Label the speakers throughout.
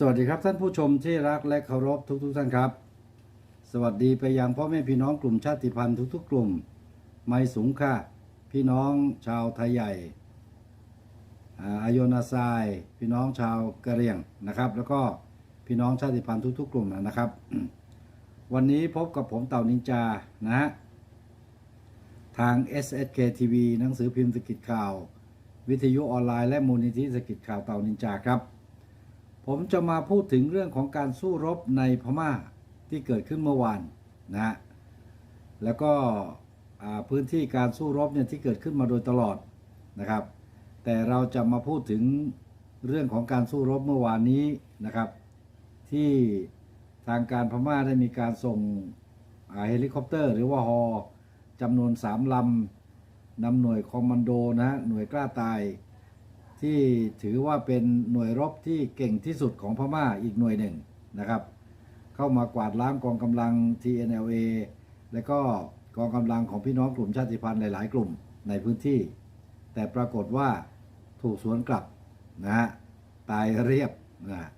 Speaker 1: สวัสดีครับท่านผู้ชมที่รักและเคารพทุกทุกๆท่านครับ สวัสดีไปยังพ่อแม่พี่น้องกลุ่มชาติพันธุ์ทุกๆ กลุ่ม ไม่สูงค่าพี่น้องชาวไทยใหญ่อาโยนาซาย พี่น้องชาวกะเหรี่ยงนะครับ แล้วก็พี่น้องชาติพันธุ์ทุกๆ กลุ่มนะครับ วันนี้พบกับผมเต่านินจานะฮะทาง SSK TV หนังสือพิมพ์สกิจข่าว วิทยุออนไลน์และมูลนิธิสกิจข่าวเต่านินจาครับ ผมจะมาพูดถึงเรื่องของการสู้รบในพม่าที่เกิดขึ้นเมื่อวานนะฮะแล้วก็พื้นที่การสู้รบเนี่ยที่เกิดขึ้นมาโดยตลอดนะครับ แต่เราจะมาพูดถึงเรื่องของการสู้รบเมื่อวานนี้นะครับ ที่ทางการพม่าได้มีการส่งเฮลิคอปเตอร์ หรือว่าฮอจำนวนสามลำนำหน่วยคอมมานโดนะฮะหน่วยกล้าตาย ที่ถือว่าเป็นหน่วยรบที่เก่งที่สุดของพม่าอีกหน่วยหนึ่งนะครับ เข้ามากวาดล้างกองกำลัง TNLA และก็กองกำลังของพี่น้องกลุ่มชาติพันธุ์หลาย ๆ กลุ่มในพื้นที่ แต่ปรากฏว่าถูกสวนกลับนะฮะตายเรียบนะ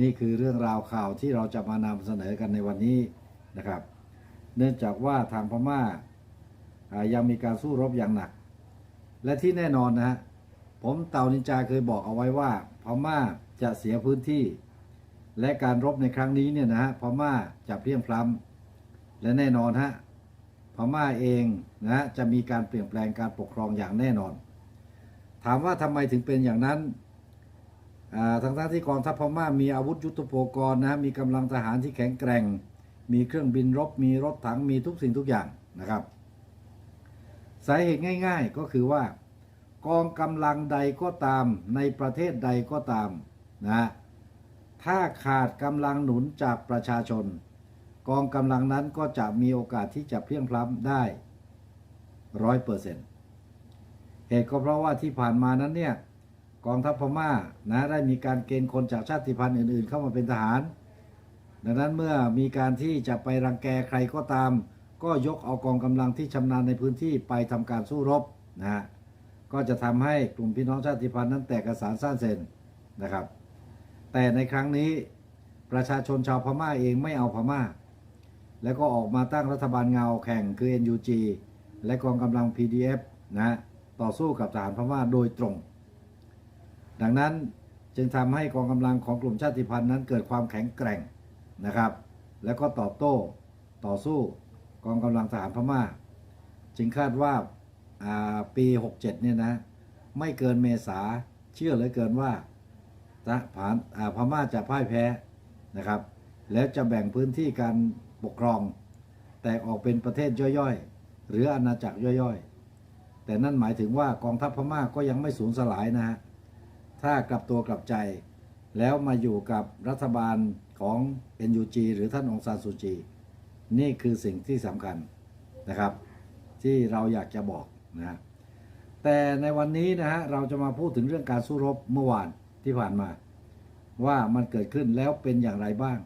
Speaker 1: นี่คือเรื่องราวข่าวที่เราจะมานำเสนอกันในวันนี้นะครับ เนื่องจากว่าทางพม่าอ่ายังมีการสู้รบอย่างหนัก และที่แน่นอนนะฮะ ผมเต่านินจาเคยบอกเอาไว้ว่า พม่าจะเสียพื้นที่ และการรบในครั้งนี้เนี่ยนะฮะพม่าจะเพียงพล้ำและแน่นอนฮะพม่าเองนะฮะจะมีการเปลี่ยนแปลงการปกครองอย่างแน่นอน ถามว่าทำไมถึงเป็นอย่างนั้นอ่าทั้งทั้งที่กองทัพพม่ามีอาวุธยุทโธปกรณ์นะฮะมีกำลังทหารที่แข็งแกร่ง มีเครื่องบินรบ มีรถถังมีทุกสิ่งทุกอย่างนะครับ สาเหตุง่าย ๆ ก็คือว่า กองกำลังใดก็ตามในประเทศใดก็ตามนะถ้าขาดกำลังหนุนจากประชาชน กองกำลังนั้นก็จะมีโอกาสที่จะเพียงพล้ำได้ร้อยเปอร์เซ็นต์เหตุก็เพราะว่าที่ผ่านมานั้นเนี่ยกองทัพพม่านะได้มีการเกณฑ์คนจากชาติพันธุ์อื่น ๆ เข้ามาเป็นทหาร ดังนั้นเมื่อมีการที่จะไปรังแกใครก็ตาม ก็ยกเอากองกำลังที่ชำนาญในพื้นที่ไปทำการสู้รบนะฮะ ก็จะทำให้กลุ่มพี่น้องชาติพันธุ์นั้นแตกกระสานซ่านเซนนะครับ แต่ในครั้งนี้ประชาชนชาวพม่าเองไม่เอาพม่า แล้วก็ออกมาตั้งรัฐบาลเงาแข่งคือ NUG และกองกำลัง PDF นะต่อสู้กับทหารพม่าโดยตรง ดังนั้นจึงทำให้กองกำลังของกลุ่มชาติพันธุ์นั้นเกิดความแข็งแกร่งนะครับ แล้วก็ตอบโต้ต่อสู้กองกำลังทหารพม่า จึงคาดว่า ปี 67 เนี่ยนะ ไม่เกินเมษาเชื่อเหลือเกินว่าทหารอ่าพม่าจะพ่ายแพ้นะครับ แล้วจะแบ่งพื้นที่การปกครอง แตกออกเป็นประเทศย่อยๆ หรืออาณาจักรย่อยๆ แต่นั่นหมายถึงว่ากองทัพพม่าก็ยังไม่สูญสลายนะฮะถ้ากลับตัวกลับใจ แล้วมาอยู่กับรัฐบาลของ NUG หรือท่านองซานซูจี นี่คือสิ่งที่สำคัญนะครับ ที่เราอยากจะบอก นะแต่ในวันนี้นะฮะเราจะมาพูดถึงเรื่องการสู้รบเมื่อวานที่ผ่านมา ว่ามันเกิดขึ้นแล้วเป็นอย่างไรบ้าง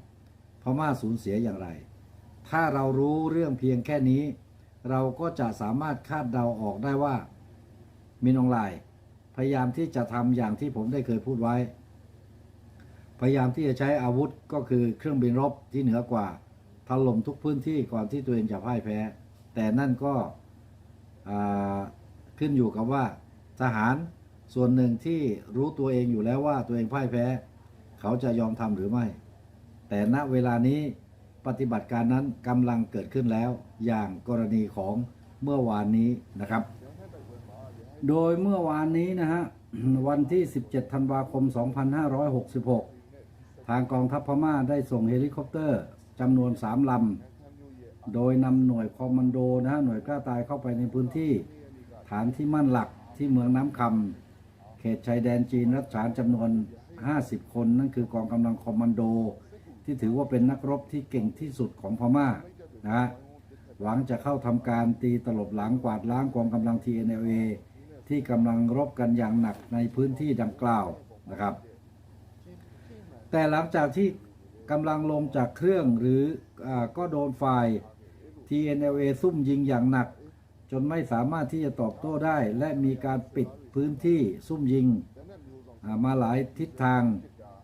Speaker 1: พม่าสูญเสียอย่างไร ถ้าเรารู้เรื่องเพียงแค่นี้ เราก็จะสามารถคาดเดาออกได้ว่ามินองไลพยายามที่จะทำอย่างที่ผมได้เคยพูดไว้ พยายามที่จะใช้อาวุธก็คือเครื่องบินรบที่เหนือกว่าถล่มทุกพื้นที่ก่อนที่ตัวเองจะพ่ายแพ้ แต่นั่นก็ ขึ้นอยู่กับว่าทหารส่วนหนึ่งที่รู้ตัวเองอยู่แล้วว่าตัวเองพ่ายแพ้ เขาจะยอมทำหรือไม่ แต่ณเวลานี้ปฏิบัติการนั้นกำลังเกิดขึ้นแล้ว อย่างกรณีของเมื่อวานนี้นะครับ โดยเมื่อวานนี้นะฮะวันที่ 17 ธันวาคม 2566 ทางกองทัพพม่าได้ส่งเฮลิคอปเตอร์จำนวน 3 ลำ โดยนำหน่วยคอมมานโดนะฮะหน่วยกล้าตายเข้าไปในพื้นที่ ฐานที่มั่นหลักที่เมืองน้ำคำเขตชายแดนจีนรัฐฉานจำนวน 50 คนนั่นคือกองกำลังคอมมานโด ที่ถือว่าเป็นนักรบที่เก่งที่สุดของพม่านะฮะหวังจะเข้าทำการตีตลบหลังกวาดล้างกองกำลัง TNLA ที่กำลังรบกันอย่างหนักในพื้นที่ดังกล่าวนะครับ แต่หลังจากที่กำลังลงจากเครื่องหรืออาก็โดนฝ่าย TNLA ซุ่มยิงอย่างหนัก จนไม่สามารถที่จะตอบโต้ได้ และมีการปิดพื้นที่ซุ่มยิงมาหลายทิศทาง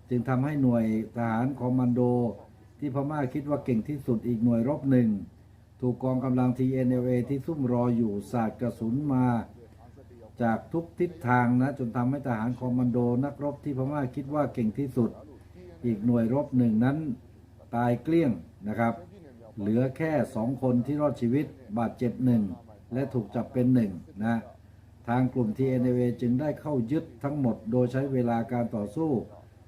Speaker 1: จึงทำให้หน่วยทหารคอมมานโด ที่พม่าคิดว่าเก่งที่สุดอีกหน่วยรบหนึ่ง ถูกกองกำลัง TNLA ที่ซุ่มรออยู่สาดกระสุนมา จากทุกทิศทางนะจนทำให้ทหารคอมมานโดนักรบที่พม่าคิดว่าเก่งที่สุด อีกหน่วยรบหนึ่งนั้นตายเกลี้ยงนะครับ เหลือแค่สองคนที่รอดชีวิตบาดเจ็บหนึ่งและถูกจับเป็นหนึ่งนะทางกลุ่ม TNA จึงได้เข้ายึดทั้งหมดโดยใช้เวลาการต่อสู้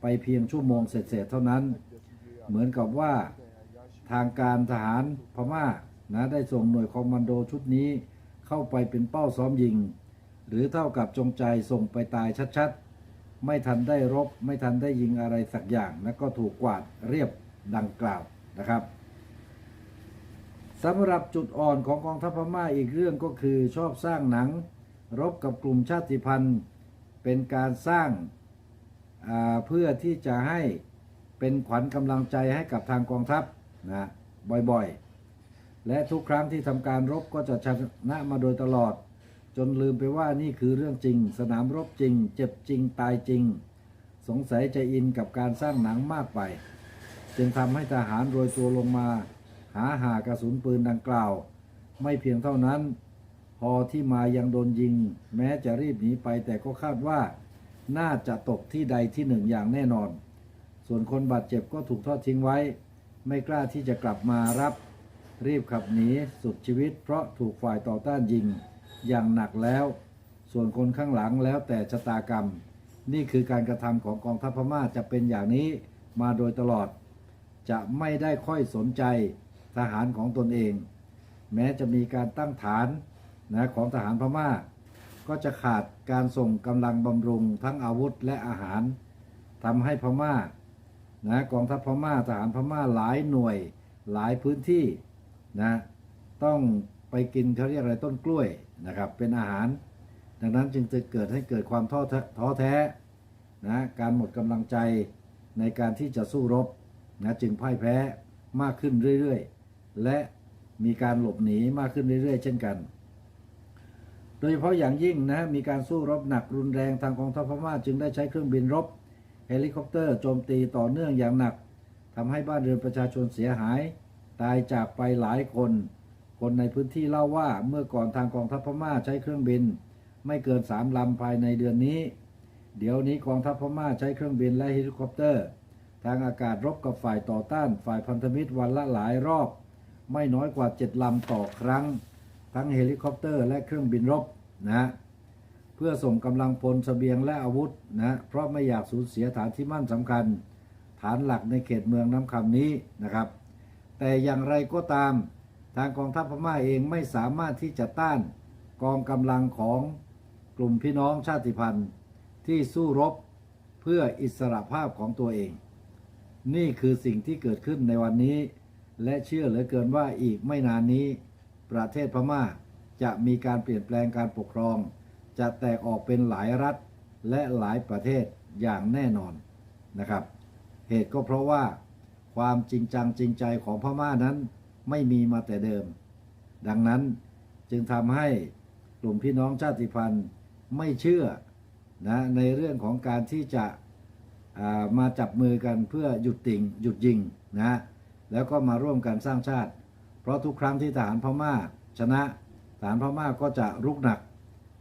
Speaker 1: ไปเพียงชั่วโมงเศษๆเท่านั้น เหมือนกับว่าทางการทหารพม่านะได้ส่งหน่วยคอมมานโดชุดนี้เข้าไปเป็นเป้าซ้อมยิง หรือเท่ากับจงใจส่งไปตายชัดๆ ไม่ทันได้รบ ไม่ทันได้ยิงอะไรสักอย่าง แล้วก็ถูกกวาดเรียบดังกล่าวนะครับ สำหรับจุดอ่อนของกองทัพพม่าอีกเรื่องก็คือชอบสร้างหนัง รบกับกลุ่มชาติพันธุ์ เป็นการสร้างาเพื่อที่จะให้เป็นขวัญกำลังใจให้กับทางกองทัพนะบ่อยๆ และทุกครั้งที่ทำการรบก็จะชนะมาโดยตลอด จนลืมไปว่านี่คือเรื่องจริง สนามรบจริง เจ็บจริงตายจริง สงสัยจะอินกับการสร้างหนังมากไป จึงทำให้ทหารโรยตัวลงมา หาหากระสุนปืนดังกล่าว ไม่เพียงเท่านั้น พอที่มายังโดนยิง แม้จะรีบหนีไปแต่ก็คาดว่า น่าจะตกที่ใดที่หนึ่งอย่างแน่นอน ส่วนคนบาดเจ็บก็ถูกทอดทิ้งไว้ ไม่กล้าที่จะกลับมารับ รีบขับหนีสุดชีวิต เพราะถูกฝ่ายต่อต้านยิงอย่างหนักแล้ว ส่วนคนข้างหลังแล้วแต่ชะตากรรม นี่คือการกระทำของกองทัพพม่าจะเป็นอย่างนี้มาโดยตลอด จะไม่ได้ค่อยสนใจ ทหารของตนเอง แม้จะมีการตั้งฐานนะของทหารพม่า ก็จะขาดการส่งกำลังบำรุงทั้งอาวุธและอาหารทำให้พม่านะกองทัพพม่าทหารพม่าหลายหน่วยหลายพื้นที่นะต้องไปกินเขาเรียกอะไรต้นกล้วยนะครับเป็นอาหาร ดังนั้นจึงจะเกิดให้เกิดความท้อแท้ท้อแท้นะการหมดกำลังใจในการที่จะสู้รบนะจึงพ่ายแพ้มากขึ้นเรื่อยๆ และมีการหลบหนีมากขึ้นเรื่อยๆ เช่นกัน โดยเฉพาะอย่างยิ่งนะมีการสู้รบหนักรุนแรงทางกองทัพพม่าจึงได้ใช้เครื่องบินรบเฮลิคอปเตอร์โจมตีต่อเนื่องอย่างหนักทำให้บ้านเรือนประชาชนเสียหาย ตายจากไปหลายคน คนในพื้นที่เล่าว่าเมื่อก่อนทางกองทัพพม่าใช้เครื่องบิน ไม่เกินสามลำภายในเดือนนี้ เดี๋ยวนี้กองทัพพม่าใช้เครื่องบินและเฮลิคอปเตอร์ ทางอากาศรบกับฝ่ายต่อต้านฝ่ายพันธมิตรวันละหลายรอบ ไม่น้อยกว่าเจ็ดลำต่อครั้ง ทั้งเฮลิคอปเตอร์และเครื่องบินรบนะเพื่อส่งกำลังพลเสบียงและอาวุธนะเพราะไม่อยากสูญเสียฐานที่มั่นสำคัญ ฐานหลักในเขตเมืองน้ำคำนี้นะครับ แต่อย่างไรก็ตามทางกองทัพพม่าเองไม่สามารถที่จะต้านกองกำลังของกลุ่มพี่น้องชาติพันธุ์ที่สู้รบเพื่ออิสรภาพของตัวเอง นี่คือสิ่งที่เกิดขึ้นในวันนี้ และเชื่อเหลือเกินว่าอีกไม่นานนี้ ประเทศพม่าจะมีการเปลี่ยนแปลงการปกครอง จะแตกออกเป็นหลายรัฐและหลายประเทศอย่างแน่นอนนะครับ เหตุก็เพราะว่าความจริงจังจริงใจของพม่านั้นไม่มีมาแต่เดิม ดังนั้นจึงทำให้กลุ่มพี่น้องชาติพันธุ์ไม่เชื่อนะในเรื่องของการที่จะามาจับมือกันเพื่อหยุดติงหยุดยิงนะ แล้วก็มาร่วมกันสร้างชาติ เพราะทุกครั้งที่ทหารพม่าชนะทหารพม่าก็จะรุกหนัก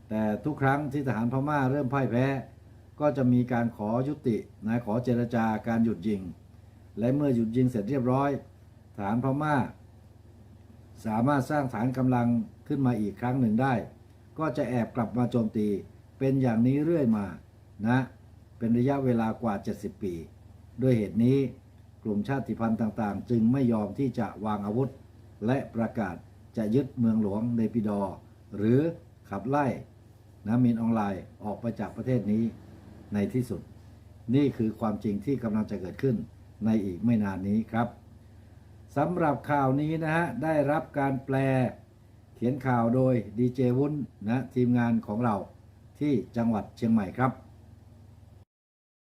Speaker 1: แต่ทุกครั้งที่ทหารพม่าเริ่มพ่ายแพ้ ก็จะมีการขอยุตินะขอเจรจาการหยุดยิง และเมื่อหยุดยิงเสร็จเรียบร้อยฐานพม่า สามารถสร้างฐานกำลังขึ้นมาอีกครั้งหนึ่งได้ ก็จะแอบกลับมาโจมตีเป็นอย่างนี้เรื่อยมานะ เป็นระยะเวลากว่า 70 ปี ด้วยเหตุนี้ กลุ่มชาติพันธุ์ต่างๆ จึงไม่ยอมที่จะวางอาวุธ และประกาศจะยึดเมืองหลวงเนปิดอ หรือขับไล่นะมินออนไลน์ออกไปจากประเทศนี้ในที่สุด นี่คือความจริงที่กำลังจะเกิดขึ้นในอีกไม่นานนี้ครับสำหรับข่าวนี้นะฮะได้รับการแปล เขียนข่าวโดยดีเจวุ้นนะทีมงานของเราที่จังหวัดเชียงใหม่ครับ